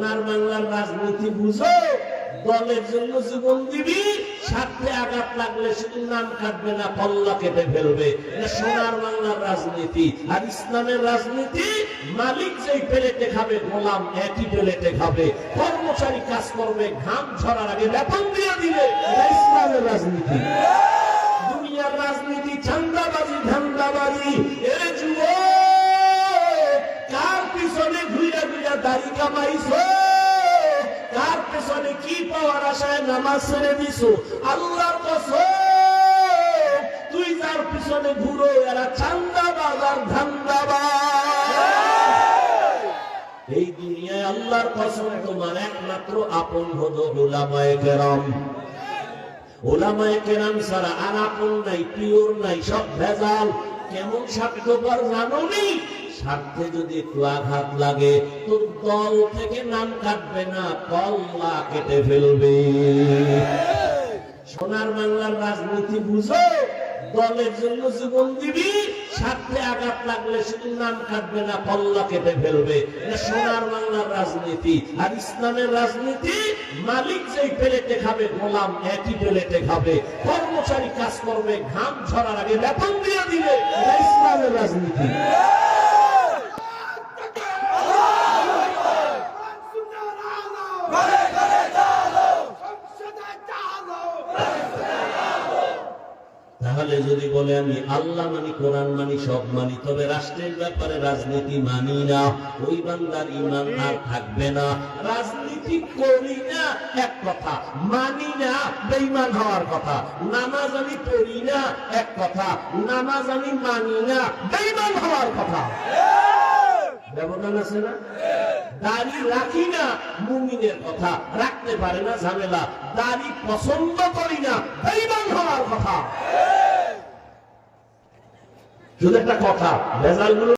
সোনার বাংলার রাজনীতি বুঝো, দলের জন্য জীবন দিবি, স্বার্থে আঘাত লাগলে শুধু নাম কাটবে না, পল্লা কেটে ফেলবে। সোনার বাংলার রাজনীতি, আর ইসলামের রাজনীতি, মালিক যেই প্লেটে খাবে, গোলাম একই প্লেটে খাবে। কর্মচারী কাজ করবে ঘাম ঝরার আগে বেতন দিয়ে দিবে। ইসলামের রাজনীতি। দাড়ি কামাইছো? কার পেছনে কি পাওয়ার আশায় নামাজ ছেড়ে দিছো? আল্লাহর কসম, তুই যার পিছনে ঘুরো, এরা চান্দা বাজার ধান্দাবাজ এই দুনিয়ায় আল্লাহর কসম তোমার একমাত্র আপন হলো ওলামায়ে কেরাম। ওলামায়ে কেরাম ছাড়া আর আপন নাই, পিওর নাই, সব ভেজাল। কেমন স্বার্থপর জানো নেই স্বার্থে যদি একটু আঘাত লাগে তো দল থেকে নাম কাটবে না, কল্লা কেটে ফেলবে। সোনার বাংলার রাজনীতি বুঝো, দলের জন্য জীবন দিবি। স্বার্থে আঘাত লাগলে শুধু নাম কাটবে না, পল্লা কেটে ফেলবে। সোনার বাংলার রাজনীতি, আর ইসলামের রাজনীতি, মালিক যেই প্লেটে খাবে, গোলাম একই প্লেটে খাবে। কর্মচারী কাজ করবে ঘাম ঝরার আগে বেতন দিয়ে দিবে। ইসলামের রাজনীতি। তাহলে যদি বলে আমি আল্লাহ মানি, কোরআন মানি, সব মানি, তবে রাষ্ট্রের ব্যাপারে রাজনীতি মানি না। ওই বান্দার ইমান আর থাকবে না। রাজনীতি করি না, এক কথা। মানি না বেইমান হওয়ার কথা। নামাজ আমি পড়ি না, এক কথা। নামাজ আমি মানি না বেইমান হওয়ার কথা। ব্যবধান আছে না? দাড়ি রাখি না মুমিনের কথা রাখতে পারে না ঝামেলা। দাড়ি পছন্দ করি না বেইমান হওয়ার কথা। শুধু একটা কথা ভেজাল